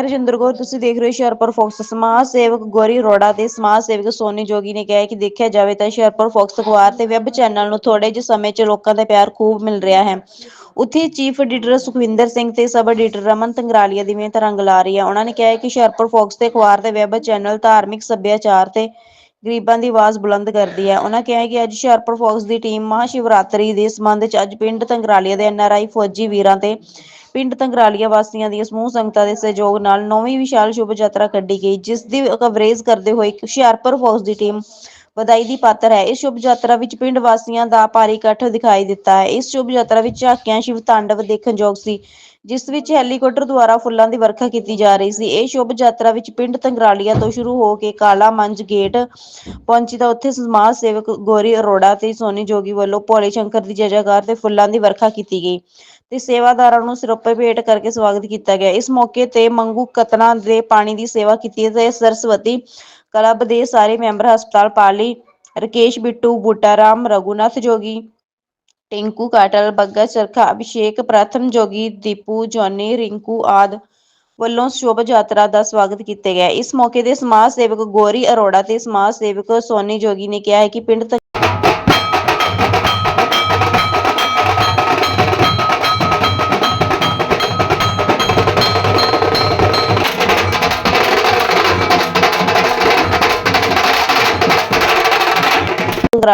ਮੈਂ ਰਜਿੰਦਰ ਕੌਰ, ਤੁਸੀਂ ਦੇਖ ਰਹੇ ਹੋ ਹੁਸ਼ਿਆਰਪੁਰ ਫੋਕਸ। ਸਮਾਜ ਸੇਵਕ ਗੋਰੀ ਰੋੜਾ ਤੇ ਸਮਾਜ ਸੇਵਕ ਸੋਨੀ ਜੋਗੀ ਨੇ ਕਿਹਾ ਕਿ ਦੇਖਿਆ ਜਾਵੇ ਤਾਂ ਹੁਸ਼ਿਆਰਪੁਰ ਫੋਕਸ ਅਖਬਾਰ ਤੇ ਵੈਬ ਚੈਨਲ ਨੂੰ ਥੋੜੇ ਜਿਹੇ ਸਮੇਂ 'ਚ ਲੋਕਾਂ ਦਾ ਪਿਆਰ ਖੂਬ ਮਿਲ ਰਿਹਾ ਹੈ। ਉੱਥੇ ਚੀਫ ਐਡੀਟਰ ਸੁਖਵਿੰਦਰ ਸਿੰਘ ਤੇ ਸਬ ਐਡੀਟਰ ਰਮਨ ਤੰਗਰਾਲੀਆ ਦੀ ਮਿਹਨਤ ਰੰਗ ਲਾ ਰਹੀ ਹੈ। ਉਹਨਾਂ ਨੇ ਕਿਹਾ ਹੈ ਕਿ ਹੁਸ਼ਿਆਰਪੁਰ ਫੋਕਸ ਤੇ ਅਖਬਾਰ ਦੇ ਵੈਬ ਚੈਨਲ ਧਾਰਮਿਕ ਸੱਭਿਆਚਾਰ ਤੇ ਗਰੀਬਾਂ ਦੀ ਆਵਾਜ਼ ਬੁਲੰਦ ਕਰਦੀ ਹੈ। ਉਹਨਾਂ ਕਿਹਾ ਹੈ ਕਿ ਅੱਜ ਹੁਸ਼ਿਆਰਪੁਰ ਫੋਕਸ ਦੀ ਟੀਮ ਮਹਾਸ਼ਿਵਰਾਤਰੀ ਦੇ ਸੰਬੰਧ 'ਚ ਅੱਜ ਪਿੰਡ ਤੰਗਰਾਲੀਆ ਦੇ ਐਨਆਰਆਈ ਫੌਜੀ ਵੀਰਾਂ ਤੇ ਪਿੰਡ ਤੰਗਰਾਲੀਆ ਵਾਸੀਆਂ ਦੀਆਂ ਸਮੂਹ ਸੰਗਤਾਂ ਦੇ ਸਹਿਯੋਗ ਨਾਲ ਨੌਵੀਂ ਵਿਸ਼ਾਲ ਸ਼ੁਭ ਯਾਤਰਾ ਕੱਢੀ ਗਈ, ਜਿਸ ਦੀ ਕਵਰੇਜ ਕਰਦੇ ਹੋਏ ਹੁਸ਼ਿਆਰਪੁਰ ਫੌਜ ਦੀ ਟੀਮ ਵਧਾਈ ਦੀ ਪਾਤਰ ਹੈ। ਇਸ ਸ਼ੁਭ ਯਾਤਰਾ ਵਿੱਚ ਪਿੰਡ ਵਾਸੀਆਂ ਦਾ ਭਾਰੀ ਇਕੱਠ ਦਿਖਾਈ ਦਿੱਤਾ ਹੈ। ਇਸ ਸ਼ੁਭ ਯਾਤਰਾ ਵਿੱਚ ਝਾਕੀਆਂ ਸ਼ਿਵ ਤਾਂਡਵ ਦੇਖਣ ਸੀ, ਜਿਸ ਵਿੱਚ ਹੈਲੀਕਾਪਟਰ ਦੁਆਰਾ ਫੁੱਲਾਂ ਦੀ ਵਰਖਾ ਕੀਤੀ ਜਾ ਰਹੀ ਸੀ। ਇਹ ਸ਼ੁਭ ਯਾਤਰਾ ਵਿੱਚ ਪਿੰਡ ਤੰਗਰਾਲੀਆ ਤੋਂ ਸ਼ੁਰੂ ਹੋ ਕੇ ਕਾਲਾ ਮੰਜ ਗੇਟ ਪਹੁੰਚੀ ਤਾਂ ਉੱਥੇ ਸਮਾਜ ਸੇਵਕ ਗੋਰੀ ਅਰੋੜਾ ਤੇ ਸੋਨੀ ਜੋਗੀ ਵੱਲੋਂ ਭੋਲੇ ਸ਼ੰਕਰ ਦੀ ਜੈ ਤੇ ਫੁੱਲਾਂ ਦੀ ਵਰਖਾ ਕੀਤੀ ਗਈ। ਤੇ ਸੇਵਾਦਾਰਾਂ ਨੂੰ ਸਿਰੋਪੇ ਭੇਟ ਕਰਕੇ ਸਵਾਗਤ ਕੀਤਾ ਗਿਆ। ਇਸ ਮੌਕੇ ਤੇ ਮੰਗੂ ਕਤਨਾ ਦੇ ਪਾਣੀ ਦੀ ਸੇਵਾ ਕੀਤੀ ਤੇ ਸਰਸਵਤੀ ਕਲੱਬ ਦੇ ਸਾਰੇ ਮੈਂਬਰ ਹਸਪਤਾਲ ਪਾਲੀ, ਰਕੇਸ਼ ਬਿੱਟੂ, ਬੂਟਾ ਰਾਮ, ਰਘੁਨਾਥ ਜੋਗੀ, ਟਿੰਕੂ ਕਾਟਲ, ਬੱਗਾ ਚਰਖਾ, ਅਭਿਸ਼ੇਕ, ਪ੍ਰਥਮ ਜੋਗੀ, ਦੀਪੂ, ਜੋਨੀ, ਰਿੰਕੂ ਆਦ ਵੱਲੋਂ ਸ਼ੋਭਾ ਯਾਤਰਾ ਦਾ ਸਵਾਗਤ ਕੀਤਾ ਗਿਆ। ਇਸ ਮੌਕੇ ਤੇ ਸਮਾਜ ਸੇਵਕ ਗੋਰੀ ਅਰੋੜਾ ਤੇ ਸਮਾਜ ਸੇਵਕ ਸੋਨੀ ਜੋਗੀ ਨੇ ਕਿਹਾ ਹੈ ਕਿ ਪਿੰਡ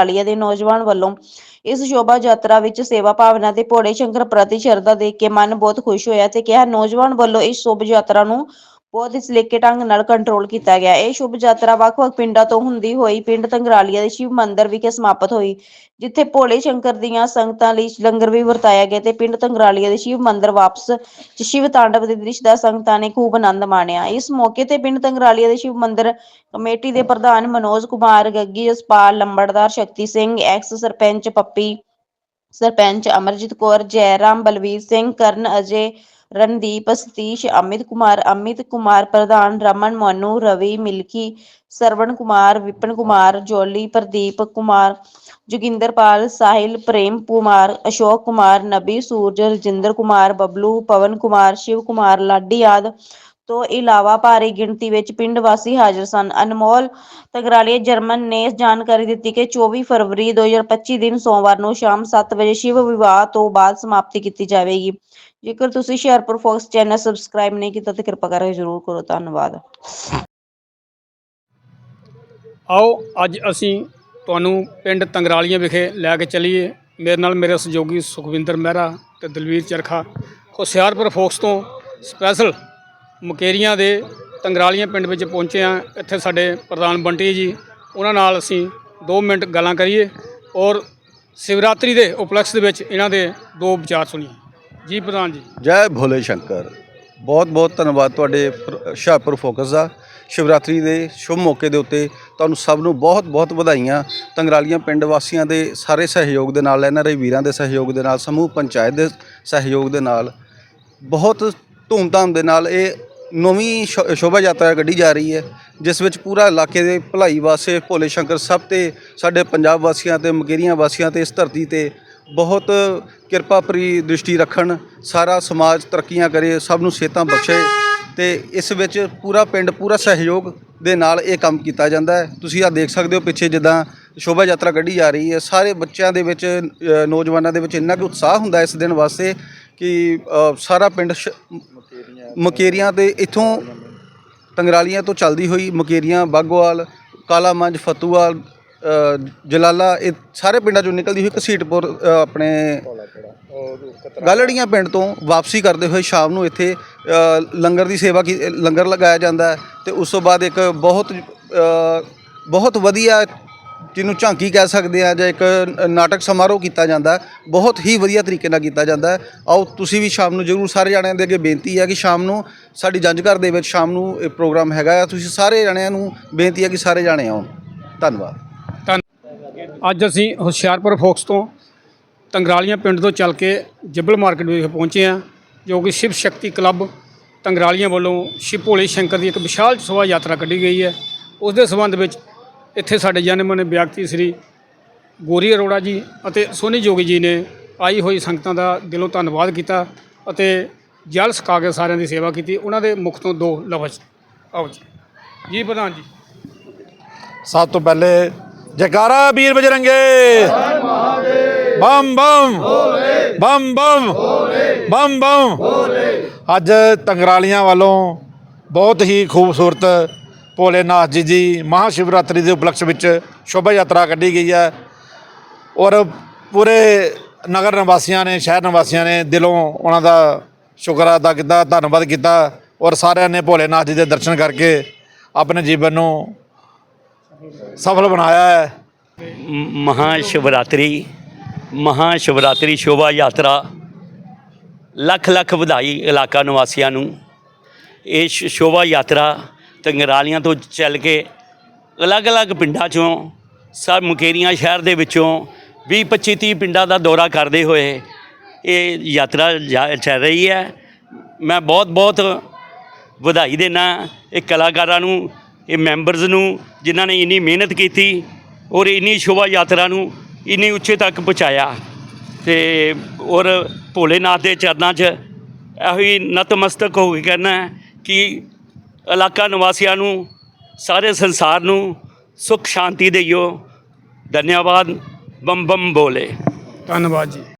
ਤੱਕ ਦੇ ਨੌਜਵਾਨ ਵੱਲੋਂ। ਇਸ ਸ਼ੋਭਾ ਯਾਤਰਾ ਵਿੱਚ ਸੇਵਾ ਭਾਵਨਾ ਤੇ ਭੋੜੇ ਸ਼ੰਕਰ ਪ੍ਰਤੀ ਸ਼ਰਧਾ ਦੇਖ ਕੇ ਮਨ ਬਹੁਤ ਖੁਸ਼ ਹੋਇਆ ਤੇ ਕਿਹਾ, ਨੌਜਵਾਨ ਵੱਲੋਂ ਇਸ ਸ਼ੁਭ ਯਾਤਰਾ ਨੂੰ ਬਹੁਤ ਹੀ ਢੰਗ ਨਾਲ ਕੰਟਰੋਲ ਕੀਤਾ ਗਿਆ। ਇਹ ਸ਼ੁਭ ਯਾਤਰਾ ਵੱਖ-ਵੱਖ ਪਿੰਡਾਂ ਤੋਂ ਹੁੰਦੀ ਹੋਈ, ਪਿੰਡ ਤੰਗਰਾਲੀਆ ਦੇ ਸ਼ਿਵ ਮੰਦਿਰ ਵਿਖੇ ਸਮਾਪਤ ਹੋਈ, ਜਿੱਥੇ ਭੋਲੇ ਸ਼ੰਕਰ ਦੀਆਂ ਸੰਗਤਾਂ ਲਈ ਲੰਗਰ ਵੀ ਵਰਤਾਇਆ ਗਿਆ ਤੇ ਪਿੰਡ ਤੰਗਰਾਲੀਆ ਦੇ ਸ਼ਿਵ ਮੰਦਿਰ ਵਾਪਸ ਸ਼ਿਵ ਤਾਂਡਵ ਦੇ ਦ੍ਰਿਸ਼ ਦਾ ਸੰਗਤਾਂ ਨੇ ਖੂਬ ਆਨੰਦ ਮਾਣਿਆ। ਇਸ ਮੌਕੇ ਤੇ ਪਿੰਡ ਤੰਗਰਾਲੀਆ ਦੇ ਸ਼ਿਵ ਮੰਦਿਰ ਕਮੇਟੀ ਦੇ ਪ੍ਰਧਾਨ ਮਨੋਜ ਕੁਮਾਰ ਗੱਗੀ, ਜਸਪਾਲ ਲੰਬੜਦਾਰ, ਸ਼ਕਤੀ ਸਿੰਘ, ਐਕਸ ਸਰਪੰਚ ਪੱਪੀ, ਸਰਪੰਚ ਅਮਰਜੀਤ ਕੌਰ ਜੈਰਾਮ ਬਲਵੀਰ ਸਿੰਘ, ਕਰਨ ਅਜੇ ਰਣਦੀਪ, ਸਤੀਸ਼, ਅਮਿਤ ਕੁਮਾਰ ਅਮਿਤ ਕੁਮਾਰ ਪ੍ਰਧਾਨ, ਰਮਨ, ਮੋਨੂ, ਰਵੀ, ਮਿਲਕੀ, ਸਰਵਣ ਕੁਮਾਰ, ਵਿਪਨ ਕੁਮਾਰ, ਜੋਲੀ, ਪ੍ਰਦੀਪ ਕੁਮਾਰ, ਜੋਗਿੰਦਰਪਾਲ, ਸਾਹਿਲ, ਪ੍ਰੇਮ ਕੁਮਾਰ, ਅਸ਼ੋਕ ਕੁਮਾਰ, ਨਬੀ, ਸੂਰਜ, ਰਜਿੰਦਰ ਕੁਮਾਰ, ਬਬਲੂ, ਪਵਨ ਕੁਮਾਰ, ਸ਼ਿਵ ਕੁਮਾਰ, ਲਾਡੀ ਆਦ। ਤੋਂ ਇਲਾਵਾ ਭਾਰੀ ਗਿਣਤੀ ਵਿੱਚ ਪਿੰਡ ਵਾਸੀ ਹਾਜ਼ਰ ਸਨ। ਅਨਮੋਲ ਤਗਰਾਲੀਆ ਜਰਮਨ ਨੇ ਜਾਣਕਾਰੀ ਦਿੱਤੀ ਕਿ 24 ਫਰਵਰੀ 2025 ਦਿਨ ਸੋਮਵਾਰ ਨੂੰ ਸ਼ਾਮ 7 ਵਜੇ ਸ਼ਿਵ ਵਿਵਾਹ ਤੋਂ ਬਾਅਦ ਸਮਾਪਤੀ ਕੀਤੀ ਜਾਵੇਗੀ। ਜੇਕਰ ਤੁਸੀਂ ਹੁਸ਼ਿਆਰਪੁਰ ਫੋਕਸ ਚੈਨਲ ਸਬਸਕ੍ਰਾਈਬ ਨਹੀਂ ਕੀਤਾ ਤਾਂ ਕਿਰਪਾ ਕਰਕੇ ਜ਼ਰੂਰ ਕਰੋ। ਧੰਨਵਾਦ। ਆਓ, ਅੱਜ ਅਸੀਂ ਤੁਹਾਨੂੰ ਪਿੰਡ ਤੰਗਰਾਲੀਆਂ ਵਿਖੇ ਲੈ ਕੇ ਚੱਲੀਏ। ਮੇਰੇ ਨਾਲ ਮੇਰੇ ਸਹਿਯੋਗੀ ਸੁਖਵਿੰਦਰ ਮਹਿਰਾ ਤੇ ਦਲਵੀਰ ਚਰਖਾ। ਹੁਸ਼ਿਆਰਪੁਰ ਫੋਕਸ ਤੋਂ ਸਪੈਸ਼ਲ ਮੁਕੇਰੀਆਂ ਦੇ ਤੰਗਰਾਲੀਆਂ ਪਿੰਡ ਵਿੱਚ ਪਹੁੰਚੇ ਆ ਇੱਥੇ ਸਾਡੇ ਪ੍ਰਧਾਨ ਬੰਟੀ ਜੀ, ਉਹਨਾਂ ਨਾਲ ਅਸੀਂ 2 ਮਿੰਟ ਗੱਲਾਂ ਕਰੀਏ ਔਰ ਸ਼ਿਵਰਾਤਰੀ ਦੇ ਉਪਲਕਸ਼ ਦੇ ਵਿੱਚ ਇਹਨਾਂ ਦੇ ਦੋ ਵਿਚਾਰ ਸੁਣੀਏ। ਜੀ ਪ੍ਰਧਾਨ ਜੀ। ਜੈ ਭੋਲੇ ਸ਼ੰਕਰ। ਬਹੁਤ ਬਹੁਤ ਧੰਨਵਾਦ ਤੁਹਾਡੇ ਫਰ- ਹੁਸ਼ਿਆਰਪੁਰ ਫੋਕਸ ਦਾ। ਸ਼ਿਵਰਾਤਰੀ ਦੇ ਸ਼ੁਭ ਮੌਕੇ ਦੇ ਉੱਤੇ ਤੁਹਾਨੂੰ ਸਭ ਨੂੰ ਬਹੁਤ ਬਹੁਤ ਵਧਾਈਆਂ। ਤੰਗਰਾਲੀਆਂ ਪਿੰਡ ਵਾਸੀਆਂ ਦੇ ਸਾਰੇ ਸਹਿਯੋਗ ਦੇ ਨਾਲ ਐਨਆਰਆਈ ਵੀਰਾਂ ਦੇ ਸਹਿਯੋਗ ਦੇ ਨਾਲ, ਸਮੂਹ ਪੰਚਾਇਤ ਦੇ ਸਹਿਯੋਗ ਦੇ ਨਾਲ। ਬਹੁਤ ਧੂਮਧਾਮ ਦੇ ਨਾਲ ਇਹ ਨੌਵੀਂ ਸ਼ੋ- ਸ਼ੋਭਾ ਯਾਤਰਾ ਕੱਢੀ ਜਾ ਰਹੀ ਹੈ, ਜਿਸ ਵਿੱਚ ਪੂਰਾ ਇਲਾਕੇ ਦੇ ਭਲਾਈ ਵਾਸਤੇ ਭੋਲੇ ਸ਼ੰਕਰ ਸਭ ਤੇ ਸਾਡੇ ਪੰਜਾਬ ਵਾਸੀਆਂ ਤੇ ਮਗੇਰੀਆਂ ਵਾਸੀਆਂ ਤੇ ਇਸ ਧਰਤੀ ਤੇ ਬਹੁਤ ਕਿਰਪਾ ਭਰੀ ਦ੍ਰਿਸ਼ਟੀ ਰੱਖਣ, ਸਾਰਾ ਸਮਾਜ ਤਰੱਕੀਆਂ ਕਰੇ, ਸਭ ਨੂੰ ਸਿਹਤਾਂ ਬਖਸ਼ੇ। ਤੇ ਇਸ ਵਿੱਚ ਪੂਰਾ ਪਿੰਡ ਪੂਰਾ ਸਹਿਯੋਗ ਦੇ ਨਾਲ ਇਹ ਕੰਮ ਕੀਤਾ ਜਾਂਦਾ ਹੈ। ਤੁਸੀਂ ਆ ਦੇਖ ਸਕਦੇ ਹੋ ਪਿੱਛੇ ਜਿੱਦਾਂ ਸ਼ੋਭਾ ਯਾਤਰਾ ਕੱਢੀ ਜਾ ਰਹੀ ਹੈ। ਸਾਰੇ ਬੱਚਿਆਂ ਦੇ ਵਿੱਚ ਅ, ਨੌਜਵਾਨਾਂ ਦੇ ਵਿੱਚ ਇੰਨਾ ਕੁ ਉਤਸ਼ਾਹ ਹੁੰਦਾ ਇਸ ਦਿਨ ਵਾਸਤੇ ਕਿ ਅ, ਸਾਰਾ ਪਿੰਡ ਸ਼- ਮਕੇਰੀਆਂ ਤੇ ਇੱਥੋਂ ਤੰਗਰਾਲੀਆਂ ਤੋਂ ਚੱਲਦੀ ਹੋਈ ਮਕੇਰੀਆਂ ਬਾਗੋਵਾਲ ਕਾਲਾ ਮੰਜ ਫਤੂਵਾਲ ਜਲਾਲਾ ਇਹ ਸਾਰੇ ਪਿੰਡਾਂ ਚੋਂ ਨਿਕਲਦੀ ਹੋਈ ਘਸੀਟਪੁਰ ਅ, ਆਪਣੇ ਗਾਲੜੀਆਂ ਪਿੰਡ ਤੋਂ ਵਾਪਸੀ ਕਰਦੇ ਹੋਏ ਸ਼ਾਮ ਨੂੰ ਇੱਥੇ ਅ, ਲੰਗਰ ਦੀ ਸੇਵਾ ਕੀ ਲੰਗਰ ਲਗਾਇਆ ਜਾਂਦਾ ਹੈ ਤੇ ਉਸ ਤੋਂ ਬਾਅਦ ਇੱਕ ਬਹੁਤ ਅ, ਬਹੁਤ ਵਧੀਆ ਜਿਹਨੂੰ ਝਾਂਕੀ ਕਹਿ ਸਕਦੇ ਆ ਜਾਂ ਇੱਕ ਨਾਟਕ ਸਮਾਰੋਹ ਕੀਤਾ ਜਾਂਦਾ ਹੈ। ਬਹੁਤ ਹੀ ਵਧੀਆ ਤਰੀਕੇ ਨਾਲ ਕੀਤਾ ਜਾਂਦਾ ਹੈ ਆਓ ਤੁਸੀਂ ਵੀ ਸ਼ਾਮ ਨੂੰ ਜਰੂਰ ਸਾਰੇ ਜਾਣਿਆਂ ਦੇ ਅੱਗੇ ਬੇਨਤੀ ਹੈ ਕਿ ਸ਼ਾਮ ਨੂੰ ਸਾਡੀ ਜੰਝ ਘਰ ਦੇ ਵਿੱਚ ਸ਼ਾਮ ਨੂੰ ਇਹ ਪ੍ਰੋਗਰਾਮ ਹੈਗਾ ਆ ਤੁਸੀਂ ਸਾਰੇ ਜਣਿਆਂ ਨੂੰ ਬੇਨਤੀ ਹੈ ਕਿ ਸਾਰੇ ਜਾਣੇ ਆਉਣ ਧੰਨਵਾਦ ਅੱਜ ਅਸੀਂ ਹੁਸ਼ਿਆਰਪੁਰ ਫੋਕਸ ਤੋਂ ਤੰਗਰਾਲੀਆਂ ਪਿੰਡ ਤੋਂ ਚੱਲ ਕੇ ਜੱਬਲ ਮਾਰਕੀਟ ਵਿਖੇ ਪਹੁੰਚੇ ਹਾਂ, ਜੋ ਕਿ ਸ਼ਿਵ ਸ਼ਕਤੀ ਕਲੱਬ ਤੰਗਰਾਲੀਆਂ ਵੱਲੋਂ ਸ਼ਿਵ ਭੋਲੇ ਸ਼ੰਕਰ ਦੀ ਇੱਕ ਵਿਸ਼ਾਲ ਸ਼ੋਭਾ ਯਾਤਰਾ ਕੱਢੀ ਗਈ ਹੈ। ਉਸ ਦੇ ਸੰਬੰਧ ਵਿੱਚ ਇੱਥੇ ਸਾਡੇ ਜਾਣੇ-ਮਾਨੇ ਵਿਅਕਤੀ ਸ੍ਰੀ ਗੋਰੀ ਅਰੋੜਾ ਜੀ ਅਤੇ ਸੋਨੀ ਜੋਗੀ ਜੀ ਨੇ ਆਈ ਹੋਈ ਸੰਗਤਾਂ ਦਾ ਦਿਲੋਂ ਧੰਨਵਾਦ ਕੀਤਾ ਅਤੇ ਜਲ ਸਕਾ ਕੇ ਸਾਰਿਆਂ ਦੀ ਸੇਵਾ ਕੀਤੀ। ਉਹਨਾਂ ਦੇ ਮੁਖ ਤੋਂ ਦੋ ਲਫ਼ਜ਼। ਆਓ ਜੀ। ਜੀ, ਪ੍ਰਧਾਨ ਜੀ। ਸਭ ਤੋਂ ਪਹਿਲੇ ਜੈਕਾਰਾ ਵੀਰ ਬਜਰੰਗੇ। ਬੰਮ ਬੰਮ ਬੰਮ ਬੰਮ ਬੰਮ ਬੰਮ ਅੱਜ ਤੰਗਰਾਲੀਆਂ ਵੱਲੋਂ ਬਹੁਤ ਹੀ ਖੂਬਸੂਰਤ ਭੋਲੇਨਾਥ ਜੀ ਦੀ ਮਹਾ ਸ਼ਿਵਰਾਤਰੀ ਦੇ ਉਪਲਕਸ਼ ਵਿੱਚ ਸ਼ੋਭਾ ਯਾਤਰਾ ਕੱਢੀ ਗਈ ਹੈ। ਔਰ ਪੂਰੇ ਨਗਰ ਨਿਵਾਸੀਆਂ ਨੇ, ਸ਼ਹਿਰ ਨਿਵਾਸੀਆਂ ਨੇ ਦਿਲੋਂ ਉਹਨਾਂ ਦਾ ਸ਼ੁਕਰ ਅਦਾ ਕੀਤਾ, ਧੰਨਵਾਦ ਕੀਤਾ ਔਰ ਸਾਰਿਆਂ ਨੇ ਭੋਲੇਨਾਥ ਜੀ ਦੇ ਦਰਸ਼ਨ ਕਰਕੇ ਆਪਣੇ ਜੀਵਨ ਨੂੰ ਸਫਲ ਬਣਾਇਆ ਹੈ। ਮਹਾ ਸ਼ਿਵਰਾਤਰੀ ਮਹਾ ਸ਼ਿਵਰਾਤਰੀ ਸ਼ੋਭਾ ਯਾਤਰਾ ਲੱਖ ਲੱਖ ਵਧਾਈ ਇਲਾਕਾ ਨਿਵਾਸੀਆਂ ਨੂੰ। ਇਹ ਸ਼ੋਭਾ ਯਾਤਰਾ ਤੰਗਰਾਲੀਆਂ ਤੋਂ ਚੱਲ ਕੇ ਅਲੱਗ-ਅਲੱਗ ਪਿੰਡਾਂ ਚੋਂ ਸਰ ਮੁਕੇਰੀਆਂ ਸ਼ਹਿਰ ਦੇ ਵਿੱਚੋਂ 20 25 30 ਪਿੰਡਾਂ ਦਾ ਦੌਰਾ ਕਰਦੇ ਹੋਏ ਇਹ ਯਾਤਰਾ ਜਾ- ਚੱਲ ਰਹੀ ਹੈ। ਮੈਂ ਬਹੁਤ-ਬਹੁਤ ਵਧਾਈ ਦੇਣਾ ਇਹ ਕਲਾਕਾਰਾਂ ਨੂੰ ਇਹ ਮੈਂਬਰਸ ਨੂੰ ਜਿਨ੍ਹਾਂ ਨੇ ਇੰਨੀ ਮਿਹਨਤ ਕੀਤੀ ਔਰ ਇੰਨੀ ਸ਼ੋਭਾ ਯਾਤਰਾ ਨੂੰ ਇੰਨੀ ਉੱਚੇ ਤੱਕ ਪਹੁੰਚਾਇਆ ਤੇ ਔਰ ਭੋਲੇਨਾਥ ਦੇ ਚਰਨਾਂ 'ਚ ਇਹੋ ਹੀ ਨਤਮਸਤਕ ਹੋ ਕੇ ਕਹਿਣਾ ਕਿ ਇਲਾਕਾ ਨਿਵਾਸੀਆਂ ਨੂੰ, ਸਾਰੇ ਸੰਸਾਰ ਨੂੰ ਸੁਖ ਸ਼ਾਂਤੀ ਦੇਈਓ ਧੰਨਵਾਦ। ਬੰਮ ਬੰਮ ਬੋਲੇ। ਧੰਨਵਾਦ ਜੀ।